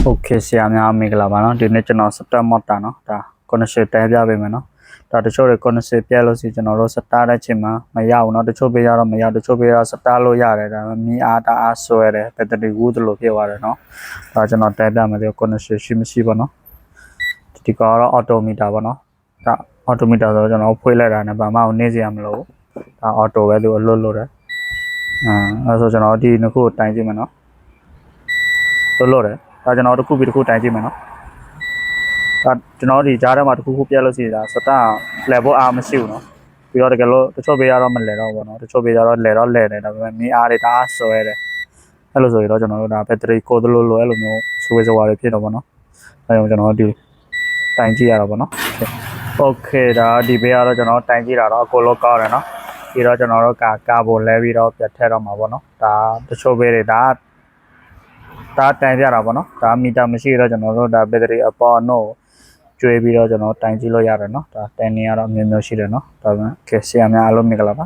โอเคဆရာများမင်္ဂလာပါเนาะဒီနေ့ကျွန်တော်စတက်မော့တာเนาะဒါကွန်နရှယ်တဲပြပေးမယ်เนาะဒါတချို့တွေကွန်နရှယ်ပြက်လို့ရှိရင်ကျွန်တော်တို့စတာတဲ့ချိန်မှာမရဘူးเนาะတချို့ပေးရတော့မရတချို့ပေးရစတာလို့ရတယ်ဒါပေမဲ့မီအားတအားဆွဲတယ်ဘက်တရီဝူးတယ်လို့ဖြစ်သွားတယ်เนาะဒါကျွန်တော်တဲပြမယ်ဒီကွန်နရှယ်ရှိမရှိပါเนาะဒီကတော့အော်တိုမီတာပါเนาะဒါအော်တိုမီတာဆိုတော့ကျွန်တော်ဖွေးလိုက်တာနဲ့ဘာမှနေစရာမလိုဘူးဒါအော်တိုပဲသူအလွတ်လွတ်တယ်အာအဲဆိုကျွန်တော်ဒီနှစ်ခုကိုတိုင်ကြည့်မယ်เนาะ လွတ်လွတ်တယ် ဒါကျွန်တော်တို့တစ်ခုပြီးတစ်ခုတိုင်ကြည့်မယ်နော်ဒါကျွန်တော်ဒီကြားထဲမှာတစ်ခုခုပြက်လို့ရှိတာစတန် level R မရှိဘူးနော်ပြီးတော့တကယ်လို့တချို့ပေးရတော့မလဲတော့ဘောနော်တချို့ပေးရတော့လဲတော့လဲတယ်ဒါပေမဲ့မင်းအားတွေဒါဆွဲတယ်အဲ့လိုဆိုရင်တော့ကျွန်တော်တို့ဒါ battery ကိုသလိုလိုအဲ့လိုမျိုးဆွဲဆွဲဝါတွေဖြစ်တော့ဘောနော်အဲကြောင့်ကျွန်တော်ဒီတိုင်ကြည့်ရတော့ဘောနော် okay ဒါဒီဘေးကတော့ကျွန်တော်တိုင်ကြည့်တာတော့အကုန်လုံးကောက်တယ်နော်ပြီးတော့ကျွန်တော်တို့ကာကာဘွန်လဲပြီးတော့ပြတ်ထည့်တော့မှာဘောနော်ဒါတချို့ဘေးတွေဒါ ဒါတိုင်ပြတာပေါ့နော်ဒါမီတာမရှိတော့ကျွန်တော်တို့ဒါဘက်ထရီအပေါ်တော့ကျွေးပြီးတော့ကျွန်တော်တိုင်ကြည့်လို့ရတယ်နော်ဒါတိုင်နေရတော့အမျိုးမျိုးရှိတယ်နော်ဒါပေမဲ့ကဲဆရာများအားလုံးမင်္ဂလာပါ